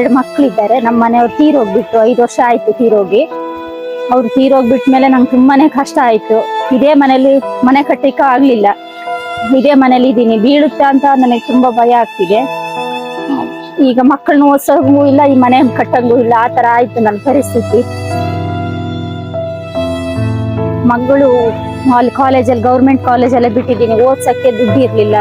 ಎರಡು ಮಕ್ಳಿದ್ದಾರೆ ನಮ್ಮ ಮನೆಯವ್ರು ತೀರೋಗ್ಬಿಟ್ರು. ಐದು ವರ್ಷ ಆಯ್ತು ತೀರೋಗಿ. ಅವ್ರು ತೀರೋಗ್ಬಿಟ್ಮೇಲೆ ನಂಗೆ ತುಂಬಾನೇ ಕಷ್ಟ ಆಯ್ತು. ಇದೇ ಮನೇಲಿ ಮನೆ ಕಟ್ಟಿಕ ಆಗ್ಲಿಲ್ಲ. ಇದೇ ಮನೇಲಿ ಇದ್ದೀನಿ. ಬೀಳುತ್ತಾ ಅಂತ ನನಗೆ ತುಂಬಾ ಭಯ ಆಗ್ತಿದೆ. ಈಗ ಮಕ್ಕಳನ್ನ ಓದ್ಸೋಂಗೂ ಇಲ್ಲ, ಈ ಮನೆ ಕಟ್ಟಂಗೂ ಇಲ್ಲ. ಆ ತರ ಆಯ್ತು ನನ್ನ ಪರಿಸ್ಥಿತಿ. ಮಗಳು ಅಲ್ಲಿ ಕಾಲೇಜಲ್ಲಿ ಗೌರ್ಮೆಂಟ್ ಕಾಲೇಜಲ್ಲೇ ಬಿಟ್ಟಿದ್ದೀನಿ. ಓದ್ಸಕ್ಕೆ ದುಡ್ಡು ಇರ್ಲಿಲ್ಲ.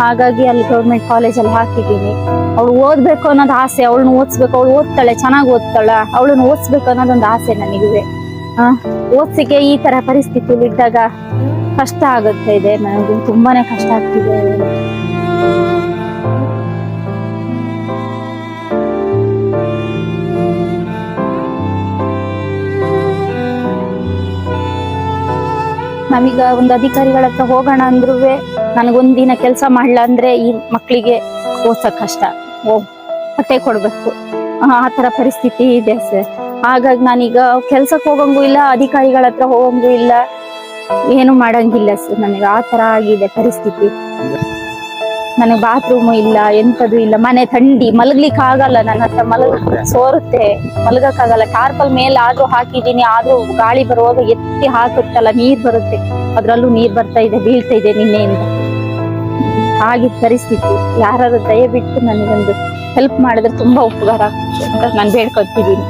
ಹಾಗಾಗಿ ಅಲ್ಲಿ ಗೌರ್ಮೆಂಟ್ ಕಾಲೇಜಲ್ಲಿ ಹಾಕಿದ್ದೀನಿ. ಅವಳು ಓದ್ಬೇಕು ಅನ್ನೋದು ಆಸೆ, ಅವಳನ್ನ ಓದಿಸ್ಬೇಕು, ಅವಳು ಓದ್ತಾಳೆ, ಚೆನ್ನಾಗಿ ಓದ್ತಾಳೆ, ಅವಳನ್ನ ಓದಿಸ್ಬೇಕು ಅನ್ನೋದೊಂದು ಆಸೆ ನನಗಿದೆ. ಆ, ಓದ್ಸಿಕೆ ಈ ತರ ಪರಿಸ್ಥಿತಿಲಿ ಇದ್ದಾಗ ಕಷ್ಟ ಆಗುತ್ತೆ ಇದೆ, ನನಗೆ ತುಂಬಾನೇ ಕಷ್ಟ ಆಗ್ತಿದೆ. ನಮೀಗ ಒಂದು ಅಧಿಕಾರಿಗಳ ಹತ್ರ ಹೋಗೋಣ ಅಂದ್ರೂ ನನಗೊಂದಿನ ಕೆಲಸ ಮಾಡ್ಲಾ ಅಂದ್ರೆ ಈ ಮಕ್ಕಳಿಗೆ ಓದ್ಸಕ್ ಕಷ್ಟ. ಓ, ಹೊಟ್ಟೆ ಕೊಡ್ಬೇಕು. ಆ ತರ ಪರಿಸ್ಥಿತಿ ಇದೆ ಸರ್. ಹಾಗಾಗಿ ನಾನೀಗ ಕೆಲ್ಸಕ್ಕೆ ಹೋಗಂಗೂ ಇಲ್ಲ, ಅಧಿಕಾರಿಗಳ ಹತ್ರ ಹೋಗಂಗೂ ಇಲ್ಲ, ಏನು ಮಾಡಂಗಿಲ್ಲ ಸರ್. ನನಗೆ ಆ ತರ ಆಗಿದೆ ಪರಿಸ್ಥಿತಿ. ನನಗೆ ಬಾತ್ರೂಮ್ ಇಲ್ಲ, ಎಂತದು ಇಲ್ಲ. ಮನೆ ಥಂಡಿ, ಮಲಗ್ಲಿಕ್ಕೆ ಆಗಲ್ಲ. ನನ್ನ ಹತ್ರ ಮಲಗ ಸೋರುತ್ತೆ. ಮಲಗಕ್ಕಾಗಲ್ಲ. ಟಾರ್ಪಲ್ ಮೇಲೆ ಆದ್ರೂ ಹಾಕಿದ್ದೀನಿ, ಆದ್ರೂ ಗಾಳಿ ಬರುವಾಗ ಎತ್ತಿ ಹಾಕುತ್ತಲ್ಲ, ನೀರ್ ಬರುತ್ತೆ. ಅದ್ರಲ್ಲೂ ನೀರ್ ಬರ್ತಾ ಇದೆ, ಬೀಳ್ತಾ ಇದೆ ನಿನ್ನೆಯಿಂದ. ಆಗಿದ್ದ ಪರಿಸ್ಥಿತಿ ಯಾರಾದ್ರೂ ದಯವಿಟ್ಟು ನನಗೊಂದು ಹೆಲ್ಪ್ ಮಾಡಿದ್ರೆ ತುಂಬಾ ಉಪಕಾರ ಆಗ್ತದೆ ಅಂತ ನಾನು ಬೇಡ್ಕೊತಿದ್ದೀನಿ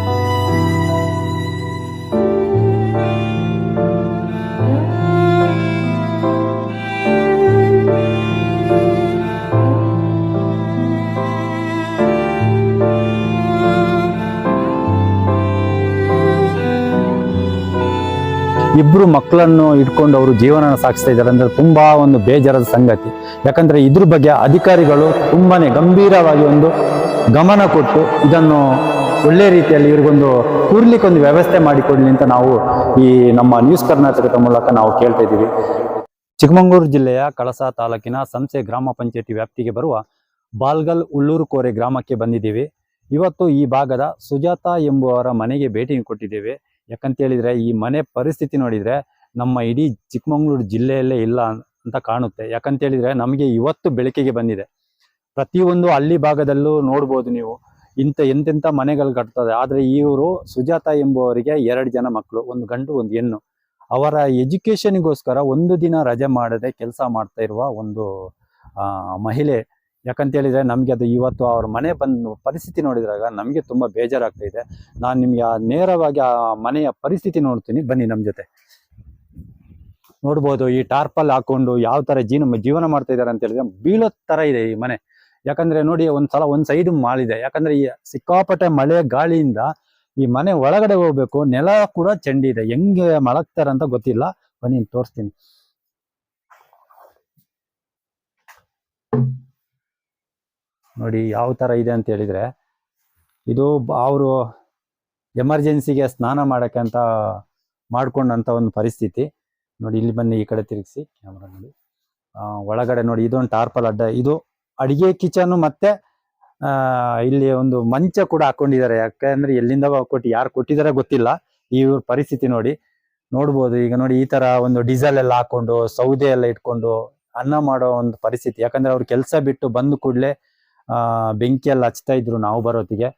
ಇಬ್ರು ಮಕ್ಕಳನ್ನು ಇಟ್ಕೊಂಡು ಅವರು ಜೀವನ ಸಾಗಿಸ್ತಾ ಇದ್ದಾರೆ ಅಂದ್ರೆ ತುಂಬಾ ಒಂದು ಬೇಜಾರದ ಸಂಗತಿ. ಯಾಕಂದ್ರೆ ಇದ್ರ ಬಗ್ಗೆ ಅಧಿಕಾರಿಗಳು ತುಂಬಾ ಗಂಭೀರವಾಗಿ ಒಂದು ಗಮನ ಕೊಟ್ಟು ಇದನ್ನು ಒಳ್ಳೆ ರೀತಿಯಲ್ಲಿ ಇವ್ರಿಗೊಂದು ಕೂರ್ಲಿಕ್ಕೆ ಒಂದು ವ್ಯವಸ್ಥೆ ಮಾಡಿಕೊಡ್ಲಿ ಅಂತ ನಾವು ಈ ನಮ್ಮ ನ್ಯೂಸ್ ಕರ್ನಾಟಕದ ಮೂಲಕ ನಾವು ಕೇಳ್ತಾ ಇದ್ದೀವಿ. ಚಿಕ್ಕಮಗಳೂರು ಜಿಲ್ಲೆಯ ಕಳಸಾ ತಾಲೂಕಿನ ಸಂಸೆ ಗ್ರಾಮ ಪಂಚಾಯತಿ ವ್ಯಾಪ್ತಿಗೆ ಬರುವ ಬಾಲ್ಗಲ್ ಉಳ್ಳೂರು ಕೋರೆ ಗ್ರಾಮಕ್ಕೆ ಬಂದಿದ್ದೀವಿ. ಇವತ್ತು ಈ ಭಾಗದ ಸುಜಾತ ಎಂಬುವರ ಮನೆಗೆ ಭೇಟಿ ಕೊಟ್ಟಿದ್ದೇವೆ. ಯಾಕಂತ ಹೇಳಿದ್ರೆ ಈ ಮನೆ ಪರಿಸ್ಥಿತಿ ನೋಡಿದ್ರೆ ನಮ್ಮ ಇಡೀ ಚಿಕ್ಕಮಗಳೂರು ಜಿಲ್ಲೆಯಲ್ಲೇ ಇಲ್ಲ ಅಂತ ಕಾಣುತ್ತೆ. ಯಾಕಂತ ಹೇಳಿದ್ರೆ ನಮಗೆ ಇವತ್ತು ಬೆಳಕಿಗೆ ಬಂದಿದೆ. ಪ್ರತಿಯೊಂದು ಹಳ್ಳಿ ಭಾಗದಲ್ಲೂ ನೋಡ್ಬೋದು ನೀವು. ಇಂಥ ಎಂತೆಂಥ ಮನೆಗಳು ಕಟ್ತದೆ. ಆದ್ರೆ ಇವರು ಸುಜಾತ ಎಂಬುವರಿಗೆ ಎರಡು ಜನ ಮಕ್ಕಳು, ಒಂದು ಗಂಡು, ಒಂದು ಹೆಣ್ಣು. ಅವರ ಎಜುಕೇಶನ್ಗೋಸ್ಕರ ಒಂದು ದಿನ ರಜೆ ಮಾಡದೆ ಕೆಲಸ ಮಾಡ್ತಾ ಇರುವ ಒಂದು ಮಹಿಳೆ ಯಾಕಂತ ಹೇಳಿದ್ರೆ ನಮಗೆ ಅದು ಇವತ್ತು ಅವ್ರ ಮನೆ ಬಂದು ಪರಿಸ್ಥಿತಿ ನೋಡಿದಾಗ ನಮಗೆ ತುಂಬ ಬೇಜಾರಾಗ್ತಾ ಇದೆ. ನಾನು ನಿಮಗೆ ಆ ನೇರವಾಗಿ ಆ ಮನೆಯ ಪರಿಸ್ಥಿತಿ ನೋಡ್ತೀನಿ. ಬನ್ನಿ ನಮ್ಮ ಜೊತೆ. ನೋಡ್ಬೋದು ಈ ಟಾರ್ಪಲ್ ಹಾಕೊಂಡು ಯಾವ ಥರ ಜೀವನ ಜೀವನ ಮಾಡ್ತಾ ಇದ್ದಾರೆ ಅಂತ ಹೇಳಿದ್ರೆ ಬೀಳೋ ಥರ ಇದೆ ಈ ಮನೆ. ಯಾಕಂದರೆ ನೋಡಿ ಒಂದ್ಸಲ ಒಂದು ಸೈಡ್ ಮಾಳಿದೆ. ಯಾಕಂದರೆ ಈ ಸಿಕ್ಕಾಪಟ್ಟೆ ಮಳೆ ಗಾಳಿಯಿಂದ ಈ ಮನೆ ಒಳಗಡೆ ಹೋಗ್ಬೇಕು. ನೆಲ ಕೂಡ ಚಂಡಿ ಇದೆ ಹೆಂಗೆ ಮಲಗ್ತಾರೆ ಅಂತ ಗೊತ್ತಿಲ್ಲ. ಬನ್ನಿ ತೋರಿಸ್ತೀನಿ. ನೋಡಿ ಯಾವ ಥರ ಇದೆ ಅಂತ ಹೇಳಿದರೆ, ಇದು ಅವರು ಎಮರ್ಜೆನ್ಸಿಗೆ ಸ್ನಾನ ಮಾಡೋಕ್ಕೆ ಅಂತ ಮಾಡ್ಕೊಂಡಂತ ಒಂದು ಪರಿಸ್ಥಿತಿ. ನೋಡಿ, ಇಲ್ಲಿ ಬನ್ನಿ ಈ ಕಡೆ ತಿರುಗಿಸಿ. ಕ್ಯಾಮ್ರಾ ನೋಡಿ. ಒಳಗಡೆ ನೋಡಿ, ಇದೊಂದು ಟಾರ್ಪಲ್ ಅಡ್ಡ. ಇದು ಅಡಿಗೆ ಕಿಚನ್ ಮತ್ತೆ ಇಲ್ಲಿ ಒಂದು ಮಂಚ ಕೂಡ ಹಾಕೊಂಡಿದ್ದಾರೆ. ಯಾಕಂದ್ರೆ ಎಲ್ಲಿಂದ ಕೊಟ್ಟು, ಯಾರು ಕೊಟ್ಟಿದ್ದಾರೆ ಗೊತ್ತಿಲ್ಲ. ಇವ್ರ ಪರಿಸ್ಥಿತಿ ನೋಡಿ. ನೋಡ್ಬೋದು, ಈಗ ನೋಡಿ ಈ ತರ ಒಂದು ಡೀಸೆಲ್ ಎಲ್ಲ ಹಾಕೊಂಡು, ಸೌದೆ ಎಲ್ಲ ಇಟ್ಕೊಂಡು ಅನ್ನ ಮಾಡೋ ಒಂದು ಪರಿಸ್ಥಿತಿ. ಯಾಕಂದ್ರೆ ಅವ್ರು ಕೆಲಸ ಬಿಟ್ಟು ಬಂದ ಕೂಡಲೇ ಆ ಬೆಂಕಿ ಎಲ್ಲ ಹಚ್ತಾ ಇದ್ರು ನಾವು ಬರೋತ್ತಿಗೆ.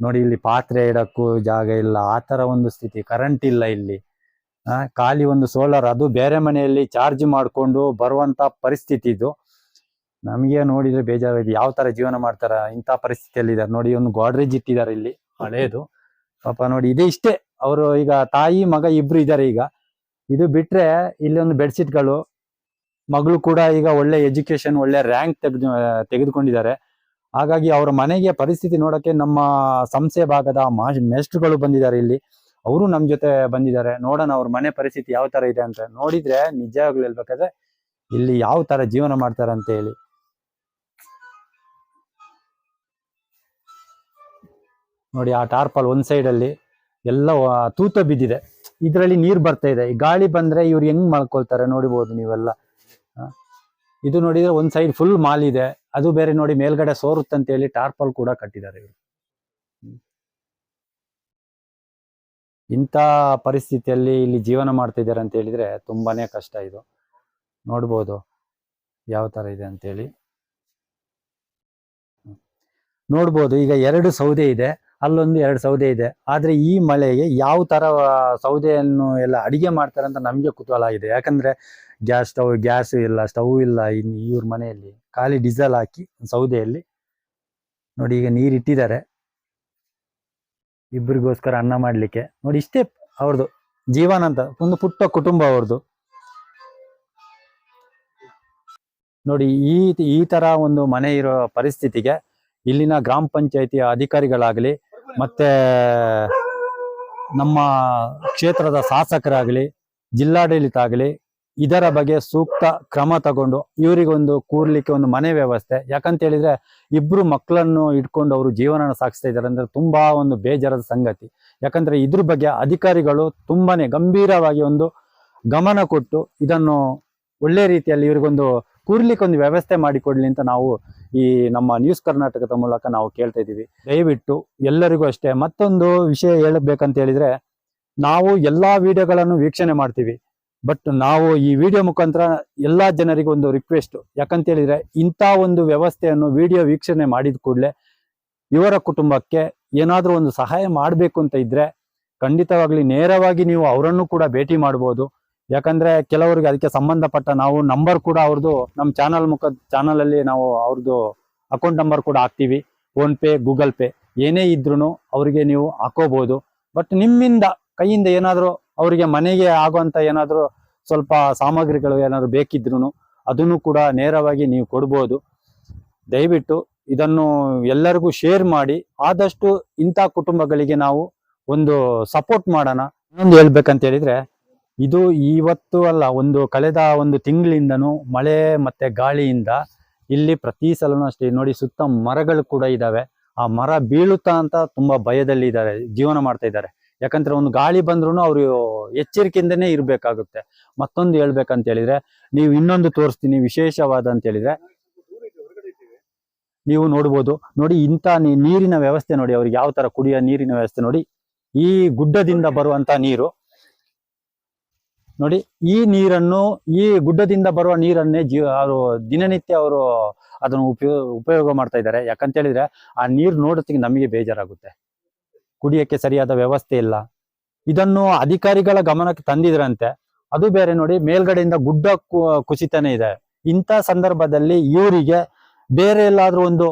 ನೋಡಿ, ಇಲ್ಲಿ ಪಾತ್ರೆ ಇಡಕ್ಕೂ ಜಾಗ ಇಲ್ಲ. ಆ ತರ ಒಂದು ಸ್ಥಿತಿ. ಕರೆಂಟ್ ಇಲ್ಲ ಇಲ್ಲಿ. ಖಾಲಿ ಒಂದು ಸೋಲಾರ್ ಅದು ಬೇರೆ ಮನೆಯಲ್ಲಿ ಚಾರ್ಜ್ ಮಾಡ್ಕೊಂಡು ಬರುವಂತ ಪರಿಸ್ಥಿತಿ ಇದು. ನಮಗೆ ನೋಡಿದ್ರೆ ಬೇಜಾರಾಗಿದೆ ಯಾವ ತರ ಜೀವನ ಮಾಡ್ತಾರ? ಇಂಥ ಪರಿಸ್ಥಿತಿಯಲ್ಲಿ ಇದಾರೆ ನೋಡಿ, ಒಂದು ಗಾಡ್ರೇಜ್ ಇಟ್ಟಿದ್ದಾರೆ ಇಲ್ಲಿ. ಹಳೇದು. ಪಾಪ ನೋಡಿ, ಇದೆ ಇಷ್ಟೇ. ಅವರು ಈಗ ತಾಯಿ, ಮಗ ಇಬ್ರು ಇದ್ದಾರೆ ಈಗ. ಇದು ಬಿಟ್ರೆ ಇಲ್ಲಿ ಒಂದು ಬೆಡ್ಶೀಟ್ಗಳು ಮಗಳು ಕೂಡ ಈಗ ಒಳ್ಳೆ ಎಜುಕೇಶನ್ ಒಳ್ಳೆ ರ್ಯಾಂಕ್ ತೆಗೆದು, ತೆಗೆದುಕೊಂಡಿದ್ದಾರೆ. ಹಾಗಾಗಿ ಅವರ ಮನೆಗೆ ಪರಿಸ್ಥಿತಿ ನೋಡೋಕ್ಕೆ ನಮ್ಮ ಸಂಸ್ಥೆ ಭಾಗದ ಮಾಶ್ ಮೇಸ್ಟ್ರುಗಳು ಬಂದಿದ್ದಾರೆ ಇಲ್ಲಿ. ಅವರು ನಮ್ಮ ಜೊತೆ ಬಂದಿದ್ದಾರೆ. ನೋಡೋಣ ಅವ್ರ ಮನೆ ಪರಿಸ್ಥಿತಿ ಯಾವ ಥರ ಇದೆ ಅಂತ ನೋಡಿದ್ರೆ ನಿಜವಾಗ್ಲೂ ಹೇಳ್ಬೇಕಾದ್ರೆ ಇಲ್ಲಿ ಯಾವ ಥರ ಜೀವನ ಮಾಡ್ತಾರೆ ಅಂತ ಹೇಳಿ. ನೋಡಿ, ಆ ಟಾರ್ಪಲ್ ಒಂದು ಸೈಡಲ್ಲಿ ಎಲ್ಲ ತೂತ ಬಿದ್ದಿದೆ. ಇದರಲ್ಲಿ ನೀರು ಬರ್ತಾ ಇದೆ. ಗಾಳಿ ಬಂದರೆ ಇವ್ರು ಹೆಂಗ್ ಮಾಡ್ಕೊಳ್ತಾರೆ ನೋಡಿಬೋದು ನೀವೆಲ್ಲ. ಇದು ನೋಡಿದ್ರೆ ಒಂದು ಸೈಡ್ ಫುಲ್ ಮಾಲಿದೆ ಅದು ಬೇರೆ ನೋಡಿ ಮೇಲ್ಗಡೆ ಸೋರುತ್ತಂತ ಹೇಳಿ ಟಾರ್ಪಲ್ ಕೂಡ ಕಟ್ಟಿದ್ದಾರೆ ಇವರು. ಇಂಥ ಪರಿಸ್ಥಿತಿಯಲ್ಲಿ ಇಲ್ಲಿ ಜೀವನ ಮಾಡ್ತಿದ್ದಾರೆ ಅಂತ ಹೇಳಿದ್ರೆ ತುಂಬಾನೇ ಕಷ್ಟ ಇದು. ನೋಡ್ಬೋದು ಯಾವ ತರ ಇದೆ ಅಂತ ಹೇಳಿ. ನೋಡ್ಬೋದು ಈಗ ಎರಡು ಸೌದೆ ಇದೆ, ಅಲ್ಲೊಂದು ಎರಡು ಸೌದೆ ಇದೆ. ಆದ್ರೆ ಈ ಮಳೆಗೆ ಯಾವ ತರ ಸೌದೆಯನ್ನು ಎಲ್ಲ ಅಡಿಗೆ ಮಾಡ್ತಾರೆ ಅಂತ ನಮ್ಗೆ ಕುತೂಹಲ ಇದೆ ಯಾಕಂದ್ರೆ ಗ್ಯಾಸ್ ಸ್ಟವ್, ಗ್ಯಾಸ್ ಇಲ್ಲ, ಸ್ಟವ್ ಇಲ್ಲ ಇವ್ರ ಮನೆಯಲ್ಲಿ. ಖಾಲಿ ಡೀಸೆಲ್ ಹಾಕಿ ಸೌದೆಯಲ್ಲಿ ನೋಡಿ ಈಗ ನೀರು ಇಟ್ಟಿದ್ದಾರೆ. ಇಬ್ಬರಿಗೋಸ್ಕರ ಅನ್ನ ಮಾಡ್ಲಿಕ್ಕೆ. ನೋಡಿ ಇಷ್ಟೇ ಅವ್ರದ್ದು ಜೀವನ ಅಂತ, ಒಂದು ಪುಟ್ಟ ಕುಟುಂಬ ಅವ್ರದ್ದು ನೋಡಿ ಈ ಈ ತರ ಒಂದು ಮನೆ ಇರೋ ಪರಿಸ್ಥಿತಿಗೆ ಇಲ್ಲಿನ ಗ್ರಾಮ ಪಂಚಾಯಿತಿ ಅಧಿಕಾರಿಗಳಾಗಲಿ ಮತ್ತೆ ನಮ್ಮ ಕ್ಷೇತ್ರದ ಶಾಸಕರಾಗಲಿ, ಜಿಲ್ಲಾಡಳಿತ ಆಗಲಿ ಇದರ ಬಗ್ಗೆ ಸೂಕ್ತ ಕ್ರಮ ತಗೊಂಡು ಇವರಿಗೊಂದು ಕೂರ್ಲಿಕ್ಕೆ ಒಂದು ಮನೆ ವ್ಯವಸ್ಥೆ. ಯಾಕಂತ ಹೇಳಿದ್ರೆ ಇಬ್ರು ಮಕ್ಕಳನ್ನು ಇಟ್ಕೊಂಡು ಅವರು ಜೀವನ ಸಾಗಿಸ್ತಾ ಇದ್ದಾರೆ ಅಂದ್ರೆ ತುಂಬಾ ಒಂದು ಬೇಜಾರದ ಸಂಗತಿ. ಯಾಕಂದ್ರೆ ಇದ್ರ ಬಗ್ಗೆ ಅಧಿಕಾರಿಗಳು ತುಂಬಾನೇ ಗಂಭೀರವಾಗಿ ಒಂದು ಗಮನ ಕೊಟ್ಟು ಇದನ್ನು ಒಳ್ಳೆ ರೀತಿಯಲ್ಲಿ ಇವರಿಗೊಂದು ಕೂರ್ಲಿಕ್ಕೆ ಒಂದು ವ್ಯವಸ್ಥೆ ಮಾಡಿಕೊಡ್ಲಿ ಅಂತ ನಾವು ಈ ನಮ್ಮ ನ್ಯೂಸ್ ಕರ್ನಾಟಕದ ಮೂಲಕ ನಾವು ಕೇಳ್ತಾ ಇದ್ದೀವಿ. ದಯವಿಟ್ಟು ಎಲ್ಲರಿಗೂ ಅಷ್ಟೇ ಮತ್ತೊಂದು ವಿಷಯ ಹೇಳಬೇಕಂತ ಹೇಳಿದ್ರೆ ನಾವು ಎಲ್ಲಾ ವಿಡಿಯೋಗಳನ್ನು ವೀಕ್ಷಣೆ ಮಾಡ್ತೀವಿ. ಬಟ್ ನಾವು ಈ ವಿಡಿಯೋ ಮುಖಾಂತರ ಎಲ್ಲ ಜನರಿಗೆ ಒಂದು ರಿಕ್ವೆಸ್ಟ್ ಯಾಕಂತ ಹೇಳಿದ್ರೆ ಇಂಥ ಒಂದು ವ್ಯವಸ್ಥೆಯನ್ನು ವಿಡಿಯೋ ವೀಕ್ಷಣೆ ಮಾಡಿದ ಕೂಡಲೇ ಇವರ ಕುಟುಂಬಕ್ಕೆ ಏನಾದರೂ ಒಂದು ಸಹಾಯ ಮಾಡಬೇಕು ಅಂತ ಇದ್ರೆ ಖಂಡಿತವಾಗ್ಲಿ ನೇರವಾಗಿ ನೀವು ಅವರನ್ನು ಕೂಡ ಭೇಟಿ ಮಾಡ್ಬೋದು. ಯಾಕಂದ್ರೆ ಕೆಲವರಿಗೆ ಅದಕ್ಕೆ ಸಂಬಂಧಪಟ್ಟ ನಾವು ನಂಬರ್ ಕೂಡ ಅವ್ರದ್ದು ನಮ್ಮ ಚಾನಲ್ ಮುಖ ಚಾನಲ್ ಅಲ್ಲಿ ನಾವು ಅವ್ರದ್ದು ಅಕೌಂಟ್ ನಂಬರ್ ಕೂಡ ಹಾಕ್ತೀವಿ. ಫೋನ್ ಪೇ ಗೂಗಲ್ ಪೇ ಏನೇ ಇದ್ರೂ ಅವರಿಗೆ ನೀವು ಹಾಕೋಬಹುದು ಬಟ್ ನಿಮ್ಮಿಂದ ಕೈಯಿಂದ ಏನಾದರೂ ಅವರಿಗೆ ಮನೆಗೆ ಆಗುವಂತ ಏನಾದರೂ ಸ್ವಲ್ಪ ಸಾಮಗ್ರಿಗಳು ಏನಾದ್ರು ಬೇಕಿದ್ರು ಅದನ್ನು ಕೂಡ ನೇರವಾಗಿ ನೀವು ಕೊಡ್ಬೋದು. ದಯವಿಟ್ಟು ಇದನ್ನು ಎಲ್ಲರಿಗೂ ಶೇರ್ ಮಾಡಿ, ಆದಷ್ಟು ಇಂಥ ಕುಟುಂಬಗಳಿಗೆ ನಾವು ಒಂದು ಸಪೋರ್ಟ್ ಮಾಡೋಣ. ಇನ್ನೊಂದು ಹೇಳ್ಬೇಕಂತ ಹೇಳಿದ್ರೆ, ಇದು ಇವತ್ತು ಅಲ್ಲ, ಒಂದು ಕಳೆದ ಒಂದು ತಿಂಗಳಿಂದನೂ ಮಳೆ ಮತ್ತೆ ಗಾಳಿಯಿಂದ ಇಲ್ಲಿ ಪ್ರತಿ ಸಲನೂ ಅಷ್ಟೇ, ನೋಡಿ ಸುತ್ತ ಮರಗಳು ಕೂಡ ಇದ್ದಾವೆ. ಆ ಮರ ಬೀಳುತ್ತಾ ಅಂತ ತುಂಬಾ ಭಯದಲ್ಲಿ ಇದ್ದಾರೆ ಜೀವನ ಮಾಡ್ತಾ ಇದ್ದಾರೆ. ಯಾಕಂದ್ರೆ ಒಂದು ಗಾಳಿ ಬಂದ್ರು ಅವರು ಎಚ್ಚರಿಕೆಯಿಂದನೇ ಇರ್ಬೇಕಾಗುತ್ತೆ. ಮತ್ತೊಂದು ಹೇಳ್ಬೇಕಂತ ಹೇಳಿದ್ರೆ, ನೀವು ಇನ್ನೊಂದು ತೋರಿಸ್ತೀನಿ ವಿಶೇಷವಾದ ಅಂತ ಹೇಳಿದ್ರೆ, ನೀವು ನೋಡ್ಬೋದು. ನೋಡಿ, ಇಂಥ ನೀರಿನ ವ್ಯವಸ್ಥೆ ನೋಡಿ, ಅವ್ರಿಗೆ ಯಾವ ತರ ಕುಡಿಯೋ ನೀರಿನ ವ್ಯವಸ್ಥೆ ನೋಡಿ. ಈ ಗುಡ್ಡದಿಂದ ಬರುವಂತ ನೀರು, ನೋಡಿ, ಈ ನೀರನ್ನು, ಈ ಗುಡ್ಡದಿಂದ ಬರುವ ನೀರನ್ನೇ ಜೀ, ಅವರು ದಿನನಿತ್ಯ ಅವರು ಅದನ್ನು ಉಪಯೋಗ ಉಪಯೋಗ ಮಾಡ್ತಾ ಇದ್ದಾರೆ. ಯಾಕಂತ ಹೇಳಿದ್ರೆ, ಆ ನೀರು ನೋಡೋದಕ್ಕೆ ನಮಗೆ ಬೇಜಾರಾಗುತ್ತೆ. ಕುಡಿಯಕ್ಕೆ ಸರಿಯಾದ ವ್ಯವಸ್ಥೆ ಇಲ್ಲ. ಇದನ್ನು ಅಧಿಕಾರಿಗಳ ಗಮನಕ್ಕೆ ತಂದಿದ್ರಂತೆ. ಅದು ಬೇರೆ ನೋಡಿ, ಮೇಲ್ಗಡೆಯಿಂದ ಗುಡ್ಡ ಕುಸಿತನೇ ಇದೆ. ಇಂಥ ಸಂದರ್ಭದಲ್ಲಿ ಇವರಿಗೆ ಬೇರೆ ಎಲ್ಲಾದ್ರೂ ಒಂದು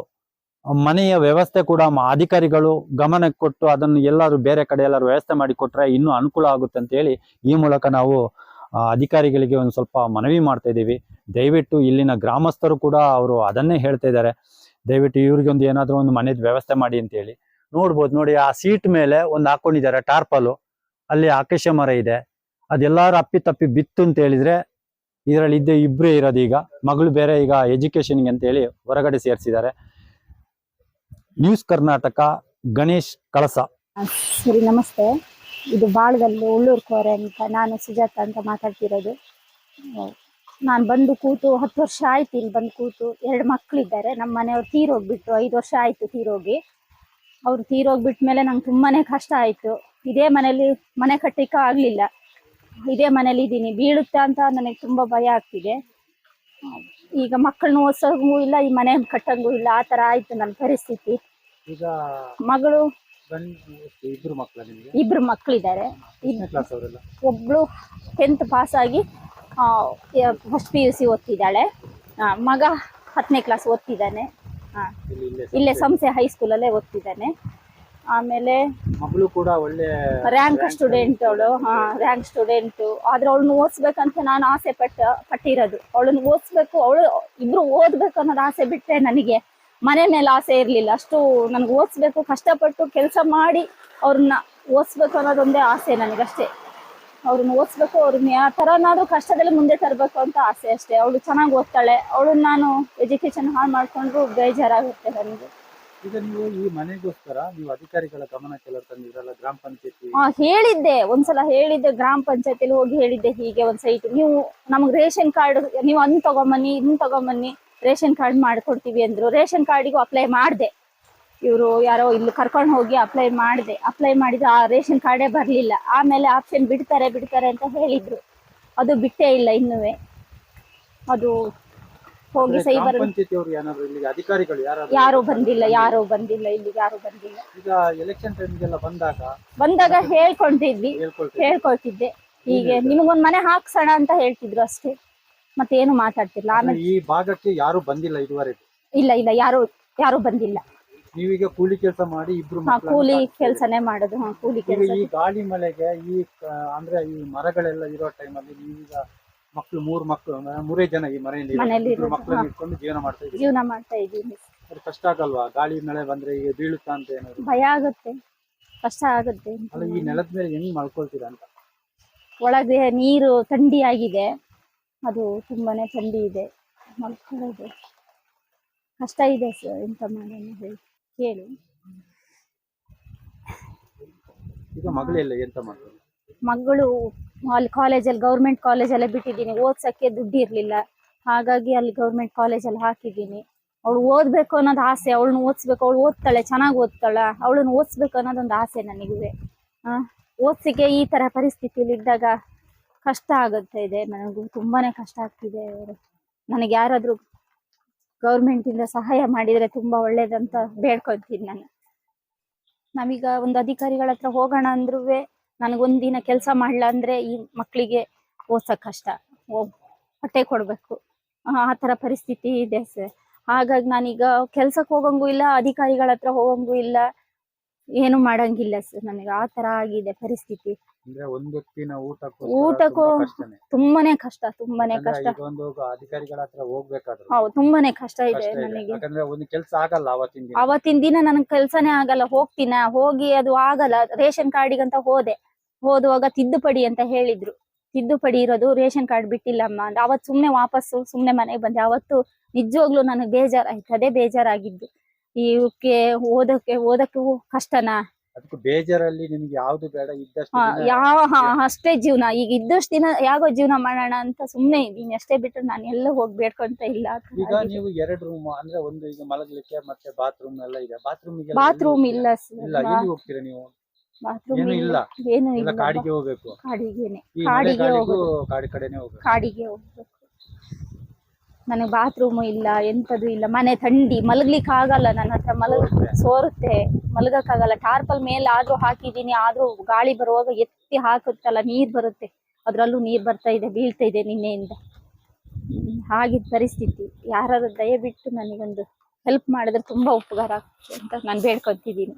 ಮನೆಯ ವ್ಯವಸ್ಥೆ ಕೂಡ ಅಧಿಕಾರಿಗಳು ಗಮನಕ್ಕೆ ಕೊಟ್ಟು ಅದನ್ನು ಎಲ್ಲರೂ ಬೇರೆ ಕಡೆ ಎಲ್ಲರೂ ವ್ಯವಸ್ಥೆ ಮಾಡಿ ಕೊಟ್ರೆ ಇನ್ನೂ ಅನುಕೂಲ ಆಗುತ್ತೆ ಅಂತ ಹೇಳಿ ಈ ಮೂಲಕ ನಾವು ಅಧಿಕಾರಿಗಳಿಗೆ ಒಂದು ಸ್ವಲ್ಪ ಮನವಿ ಮಾಡ್ತಾ ಇದ್ದೀವಿ. ದಯವಿಟ್ಟು ಇಲ್ಲಿನ ಗ್ರಾಮಸ್ಥರು ಕೂಡ ಅವರು ಅದನ್ನೇ ಹೇಳ್ತಾ ಇದ್ದಾರೆ. ದಯವಿಟ್ಟು ಇವ್ರಿಗೆ ಒಂದು ಏನಾದರೂ ಒಂದು ಮನೆದ ವ್ಯವಸ್ಥೆ ಮಾಡಿ ಅಂತ ಹೇಳಿ. ನೋಡ್ಬೋದು. ನೋಡಿ, ಆ ಸೀಟ್ ಮೇಲೆ ಒಂದು ಹಾಕೊಂಡಿದ್ದಾರೆ, ಟಾರ್ಪಲು. ಅಲ್ಲಿ ಆಕಾಶ ಮರ ಇದೆ. ಅದೆಲ್ಲಾರು ಅಪ್ಪಿ ತಪ್ಪಿ ಬಿತ್ತು ಅಂತ ಹೇಳಿದ್ರೆ ಇದರಲ್ಲಿ ಇದ್ದೇ ಇಬ್ಬರೇ ಇರೋದು ಈಗ. ಮಗಳು ಬೇರೆ ಈಗ ಎಜುಕೇಶನ್ಗೆ ಅಂತ ಹೇಳಿ ಹೊರಗಡೆ ಸೇರಿಸಿದ್ದಾರೆ. ನ್ಯೂಸ್ ಕರ್ನಾಟಕ ಗಣೇಶ್ ಕಳಸ. ಸರಿ, ನಮಸ್ತೆ. ಇದು ಬಾಳದಲ್ಲಿ ಉಳ್ಳೂರು ಕೋರೆ ಅಂತ ನಾನು ಸುಜಾತ ಅಂತ ಮಾತಾಡ್ತಿರೋದು. ನಾನು ಬಂದು ಕೂತು ಹತ್ತು ವರ್ಷ ಆಯ್ತು ಇಲ್ಲಿ ಬಂದು ಕೂತು. ಎರಡು ಮಕ್ಕಳಿದ್ದಾರೆ ನಮ್ಮ ಮನೆಯವ್ರು ತೀರೋಗ್ಬಿಟ್ಟು ಐದು ವರ್ಷ ಆಯ್ತು ತೀರೋಗಿ. ಅವ್ರು ತೀರೋಗ್ಬಿಟ್ಟ ಮೇಲೆ ನಂಗೆ ತುಂಬಾನೇ ಕಷ್ಟ ಆಯಿತು. ಇದೇ ಮನೇಲಿ ಮನೆ ಕಟ್ಟಲಿಕ್ಕೆ ಆಗಲಿಲ್ಲ. ಇದೇ ಮನೇಲಿ ಇದ್ದೀನಿ. ಬೀಳುತ್ತಾ ಅಂತ ನನಗೆ ತುಂಬಾ ಭಯ ಆಗ್ತಿದೆ. ಈಗ ಮಕ್ಕಳನ್ನ ಓದಿಸೋಂಗೂ ಇಲ್ಲ ಈ ಮನೆ ಕಟ್ಟಂಗೂ ಇಲ್ಲ. ಆ ಥರ ಆಯ್ತು ನನ್ನ ಪರಿಸ್ಥಿತಿ. ಈಗ ಮಗಳು ಇಬ್ರು ಮಕ್ಕಳು ಇಬ್ರು ಮಕ್ಕಳಿದ್ದಾರೆ ಒಬ್ಳು ಟೆಂತ್ ಪಾಸ್ ಆಗಿ ಫಸ್ಟ್ ಪಿ ಯು ಸಿ ಓದ್ತಿದ್ದಾಳೆ. ಮಗ ಹತ್ತನೇ ಕ್ಲಾಸ್ ಓದ್ತಿದ್ದಾನೆ. ಆ, ಇಲ್ಲಿ ಸಂಸೆ ಹೈಸ್ಕೂಲ್ ಹೈಸ್ಕೂಲಲ್ಲೇ ಓದ್ತಿದ್ದಾನೆ. ಆಮೇಲೆ ಮಗಳು ಕೂಡ ಒಳ್ಳೆ ರ್ಯಾಂಕ್ ಸ್ಟೂಡೆಂಟ್ ಅವಳು. ಹಾ ರ್ಯಾಂಕ್ ಸ್ಟೂಡೆಂಟು ಆದ್ರೆ ಅವಳನ್ನ ಓದಿಸ್ಬೇಕಂತ ನಾನು ಆಸೆ ಪಟ್ಟ ಪಟ್ಟಿರೋದು. ಅವಳನ್ನ ಓದಿಸ್ಬೇಕು ಅವಳು ಇಬ್ರು ಓದ್ಬೇಕು ಅನ್ನೋದು ಆಸೆ ಬಿಟ್ಟರೆ ನನಗೆ ಮನೆ ಮೇಲೆ ಆಸೆ ಇರಲಿಲ್ಲ. ಅಷ್ಟು ನನಗೆ ಓದಿಸ್ಬೇಕು ಕಷ್ಟಪಟ್ಟು ಕೆಲಸ ಮಾಡಿ ಅವ್ರನ್ನ ಓದಿಸ್ಬೇಕು ಅನ್ನೋದೊಂದೇ ಆಸೆ ನನಗಷ್ಟೇ. ಅವ್ರನ್ನ ಓದಿಸ್ಬೇಕು ಅವ್ರನ್ನ ಯಾವ ಥರನಾದ್ರೂ ಕಷ್ಟದಲ್ಲಿ ಮುಂದೆ ತರಬೇಕು ಅಂತ ಆಸೆ ಅಷ್ಟೇ. ಅವಳು ಚೆನ್ನಾಗಿ ಓದ್ತಾಳೆ. ಅವಳನ್ನ ನಾನು ಎಜುಕೇಶನ್ ಹಾಳು ಮಾಡ್ಕೊಂಡ್ರು ಬೇಜಾರಾಗುತ್ತೆ ನನಗೆ. ಈಗ ನೀವು ಈ ಮನೆಗೋಸ್ಕರ ನೀವು ಅಧಿಕಾರಿಗಳ ಗಮನಕ್ಕೆಲ್ಲ ತಂದಿದ್ರಲ್ಲ ಗ್ರಾಮ ಪಂಚಾಯತಿ? ಆ ಹೇಳಿದ್ದೆ. ಒಂದ್ಸಲ ಹೇಳಿದ್ದೆ ಗ್ರಾಮ ಪಂಚಾಯತಿಲಿ ಹೋಗಿ ಹೇಳಿದ್ದೆ ಹೀಗೆ ಒಂದ್ ಸೈಟ್. ನೀವು ನಮ್ಗೆ ರೇಷನ್ ಕಾರ್ಡ್ ನೀವು ಅನ್ ತಗೊಂಬನ್ನಿ ಇದನ್ನ ತಗೊಂಬನ್ನಿ ರೇಷನ್ ಕಾರ್ಡ್ ಮಾಡ್ಕೊಡ್ತೀವಿ ಅಂದ್ರು. ರೇಷನ್ ಕಾರ್ಡಿಗೂ ಅಪ್ಲೈ ಮಾಡಿದೆ. ಇವರು ಯಾರೋ ಇಲ್ಲಿ ಕರ್ಕೊಂಡು ಹೋಗಿ ಅಪ್ಲೈ ಮಾಡಿದೆ. ಅಪ್ಲೈ ಮಾಡಿದ ಆ ರೇಷನ್ ಕಾರ್ಡೇ ಬರಲಿಲ್ಲ. ಆಮೇಲೆ ಆಪ್ಷನ್ ಬಿಡ್ತಾರೆ ಬಿಡ್ತಾರೆ ಅಂತ ಹೇಳಿದ್ರು. ಅದು ಬಿಟ್ಟೇ ಇಲ್ಲ ಇನ್ನೂ ಅದು ಹೋಗಿ ಸಹಿ ಅಧಿಕಾರಿಗಳು ಯಾರು ಬಂದಿಲ್ಲ ಯಾರು ಬಂದಿಲ್ಲ ಇಲ್ಲಿಗೆ ಯಾರು ಬಂದಿಲ್ಲ. ಈಗ ಎಲೆಕ್ಷನ್ ಟೈಮ್ಗೆಲ್ಲ ಬಂದಾಗ ಬಂದಾಗ ಹೇಳ್ಕೊಂಡಿದ್ವಿ ಹೇಳ್ಕೊಳ್ತಿದ್ದೆ. ಹೀಗೆ ನಿಮಗೊಂದ್ ಮನೆ ಹಾಕ್ಸೋಣ ಅಂತ ಹೇಳ್ತಿದ್ರು ಅಷ್ಟೇ. ಮತ್ತೇನು ಮಾತಾಡ್ತಿರ್ಲಿಲ್ಲ. ಆಮೇಲೆ ಈ ಭಾಗಕ್ಕೆ ಯಾರು ಬಂದಿಲ್ಲ ಇದುವರೆಗೂ? ಇಲ್ಲ ಇಲ್ಲ ಯಾರು ಯಾರು ಬಂದಿಲ್ಲ. ನೀವೀಗ ಕೂಲಿ ಕೆಲಸ ಮಾಡಿ ಇಬ್ರು ಹಾ ಕೂಲಿ ಕೆಲಸನೇ ಕೆಲ್ಸನೇ ಮಾಡೋದು ಹಾ ಕೂಲಿ ಈಗ ಕೆಲಸ. ಈ ಗಾಳಿ ಮಳೆಗೆ ಈ ಅಂದ್ರೆ ಈ ಮರಗಳೆಲ್ಲ ಇರೋ ಟೈಮಲ್ಲಿ ನೀವೀಗ ಮಕ್ಕಳು ಮೂರು ಮಕ್ಕಳು ಮೂರೇ ಜನ ಈ ಮನೆಯಲ್ಲಿ ಮಕ್ಕಳು ಮನೆಯಲ್ಲಿ ಇಬ್ರು ಇರೋದು, ಮಕ್ಕಳನ್ನ ಹಾ. ಇಟ್ಕೊಂಡು ಜೀವನ ಮಾಡ್ತಾ ಇದ್ದೀವಿ ಜೀವನ ಮಾಡ್ತಾ ಇದ್ದೀವಿ. ಅದು ಕಷ್ಟ ಆಗಲ್ವಾ? ಗಾಳಿ ಮಳೆ ಬಂದ್ರೆ ಈಗ ಬೀಳುತ್ತಾ ಅಂತ ಏನಾದ್ರು? ಭಯ ಆಗುತ್ತೆ. ಕಷ್ಟ ಆಗುತ್ತೆ. ಅಲ್ಲ ಈ ನೆಲದ ಮೇಲೆ ಹೆಂಗ್ ಮಲ್ಕೊಳ್ತೀರಾ ಅಂತ? ಒಳಗೆ ನೀರು ಥಂಡಿ ಆಗಿದೆ ಅದು ತುಂಬಾನೇ ಥಂಡಿ ಇದೆ. ಮಲ್ಕೊಳ್ಳೋದು. ಕಷ್ಟ ಇದೆ ಸರ್ ಎಂತ ಮಾಡೋಣ ಹೇಳಿ ಕೇಳಿ. ಈಗ ಮಗಳೆಲ್ಲ ಎಂತ ಮಾಡ್ತಾರೆ? ಮಗಳು ಅಲ್ಲಿ ಕಾಲೇಜಲ್ಲಿ ಗೌರ್ಮೆಂಟ್ ಕಾಲೇಜಲ್ಲೇ ಬಿಟ್ಟಿದ್ದೀನಿ. ಓದ್ಸಕ್ಕೆ ದುಡ್ಡು ಇರಲಿಲ್ಲ. ಹಾಗಾಗಿ ಅಲ್ಲಿ ಗೌರ್ಮೆಂಟ್ ಕಾಲೇಜಲ್ಲಿ ಹಾಕಿದ್ದೀನಿ. ಅವಳು ಓದ್ಬೇಕು ಅನ್ನೋದು ಆಸೆ. ಅವಳನ್ನ ಓದಿಸ್ಬೇಕು. ಅವಳು ಓದ್ತಾಳೆ ಚೆನ್ನಾಗಿ ಓದ್ತಾಳೆ. ಅವಳನ್ನ ಓದಿಸ್ಬೇಕು ಅನ್ನೋದೊಂದು ಆಸೆ ನನಗಿದೆ ಓದ್ಸಿಗೆ ಈ ತರ ಪರಿಸ್ಥಿತಿಲಿ ಇದ್ದಾಗ ಕಷ್ಟ ಆಗುತ್ತೆ ಇದೆ. ನನಗೂ ತುಂಬಾನೇ ಕಷ್ಟ ಆಗ್ತಿದೆ. ನನಗೆ ಯಾರಾದ್ರೂ ಗೌರ್ಮೆಂಟ್ ಇಂದ ಸಹಾಯ ಮಾಡಿದ್ರೆ ತುಂಬಾ ಒಳ್ಳೇದಂತ ಬೇಡ್ಕೊತೀನಿ ನಾನು. ನಾವೀಗ ಒಂದು ಅಧಿಕಾರಿಗಳ ಹತ್ರ ಹೋಗೋಣ ಅಂದ್ರೂ ನನಗೊಂದಿನ ಕೆಲಸ ಮಾಡ್ಲಾ ಅಂದ್ರೆ ಈ ಮಕ್ಕಳಿಗೆ ಓದ್ಸಕ್ ಕಷ್ಟ. ಹೊಟ್ಟೆ ಕೊಡ್ಬೇಕು. ಆ ಆ ತರ ಪರಿಸ್ಥಿತಿ ಇದೆ ಸರ್. ಹಾಗಾಗಿ ನಾನೀಗ ಕೆಲ್ಸಕ್ಕೆ ಹೋಗಂಗೂ ಇಲ್ಲ, ಅಧಿಕಾರಿಗಳ ಹತ್ರ ಹೋಗಂಗೂ ಇಲ್ಲ, ಏನು ಮಾಡಂಗಿಲ್ಲ ಸರ್ ನನಗೆ. ಆ ತರ ಆಗಿದೆ ಪರಿಸ್ಥಿತಿ. ಅಂದ್ರೆ ಒಂದ್ ಹೊತ್ತಿನ ಊಟಕ್ಕೂ ಊಟಕ್ಕೂ ತುಂಬಾನೇ ಕಷ್ಟ ತುಂಬಾನೇ ಕಷ್ಟ. ಒಂದು ಅಧಿಕಾರಿಗಳ ಹತ್ರ ಹೋಗ್ಬೇಕಾದ್ರೆ. ಹೌದು ತುಂಬಾನೇ ಕಷ್ಟ ಇದೆ ನನಗೆ. ಯಾಕಂದ್ರೆ ಒಂದು ಕೆಲಸ ಆಗಲ್ಲ ಅವತ್ತಿನ ದಿನ. ಅವತ್ತಿನ ದಿನ ನನಗೆ ಕೆಲ್ಸನೇ ಆಗಲ್ಲ ಹೋಗ್ತೀನ? ಹೋಗಿ ಅದು ಆಗಲ್ಲ. ರೇಷನ್ ಕಾರ್ಡಿಗಂತ ಹೋದೆ. ಹೋದುವಾಗ ತಿದ್ದುಪಡಿ ಅಂತ ಹೇಳಿದ್ರು. ತಿದ್ದುಪಡಿ ಇರೋದು ರೇಷನ್ ಕಾರ್ಡ್ ಬಿಟ್ಟಿಲ್ಲಮ್ಮ ಅಂತ. ಅವತ್ತು ಸುಮ್ನೆ ವಾಪಸ್ಸು ಸುಮ್ನೆ ಮನೆಗೆ ಬಂದೆ. ಅವತ್ತು ನಿಜವಾಗ್ಲೂ ನನಗೆ ಬೇಜಾರಾಯ್ತು. ಅದೇ ಬೇಜಾರಾಗಿದ್ದು. ಇವಕ್ಕೆ ಓದಕ್ಕೆ ಓದಕ್ಕೂ ಕಷ್ಟನಾ? ಅದಕ್ಕೆ ಬೇಜಾರಲ್ಲಿ ನಿಮ್ಗೆ ಯಾವ್ದು ಬೇಡ ಇದ್ದಷ್ಟು ಹಾ, ದಿನ ಯಾವ ಹಾ, ಅಷ್ಟೇ ಜೀವನ. ಈಗ ಇದ್ದಷ್ಟು ದಿನ ಯಾಗೋ ಜೀವನ ಮಾಡೋಣ ಅಂತ ಸುಮ್ನೆ ಇದೀನಿ ಅಷ್ಟೇ ಬಿಟ್ಟು ನಾನು ಎಲ್ಲ ಹೋಗಿ ಬೇಡ್ಕೊಂತ ಇಲ್ಲ ಈಗ ನೀವು ಎರಡು ರೂಮ್ ಅಂದ್ರೆ ಒಂದು ಈಗ ಮಲಗಲಿಕ್ಕೆ ಮತ್ತೆ ಬಾತ್ರೂಮ್ ಎಲ್ಲ ಇದೆ. ಬಾತ್ರೂಮ್ ಬಾತ್ರೂಮ್ ಇಲ್ಲ ಇಲ್ಲ ಎಲ್ಲಿ ಹೋಗ್ತೀರಾ ನೀವು? ಬಾತ್ರೂಮ್ ಏನು ಇಲ್ಲ. ಏನು ಇಲ್ಲ. ಕಾಡಿಗೆ ಹೋಗ್ಬೇಕು. ಕಾಡಿಗೆನೆ ಈ ಕಾಡಿಗೆ ಮಳೆಗಾಳಿಗೂ ಹೋಗೋದು ಕಾಡಿ ಕಡೆನೆ ಹೋಗ್ಬೇಕು. ಕಾಡಿಗೆ ಹೋಗ್ಬೇಕು. ನನಗೆ ಬಾತ್ರೂಮ್ ಇಲ್ಲ ಎಂತದು ಇಲ್ಲ. ಮನೆ ಥಂಡಿ ಮಲಗ್ಲಿಕ್ಕೆ ಆಗಲ್ಲ ನನ್ನ ಹತ್ರ ಮಲಗ ಸೋರುತ್ತೆ. ಮಲಗಕ್ಕಾಗಲ್ಲ. ಟಾರ್ಪಲ್ ಮೇಲೆ ಆದರೂ ಹಾಕಿದ್ದೀನಿ ಆದರೂ ಗಾಳಿ ಬರುವಾಗ ಎತ್ತಿ ಹಾಕುತ್ತಲ್ಲ ನೀರು ಬರುತ್ತೆ. ಅದರಲ್ಲೂ ನೀರು ಬರ್ತಾ ಇದೆ ಬೀಳ್ತಾ ಇದೆ ನಿನ್ನೆಯಿಂದ. ಹಾಗಿದ್ದ ಹಾಗಿದ್ ಪರಿಸ್ಥಿತಿ. ಯಾರಾದ್ರೂ ದಯವಿಟ್ಟು ನನಗೊಂದು ಹೆಲ್ಪ್ ಮಾಡಿದ್ರೆ ತುಂಬಾ ಉಪಕಾರ ಆಗ್ತದೆ ಅಂತ ನಾನು ಬೇಡ್ಕೊಂತಿದ್ದೀನಿ.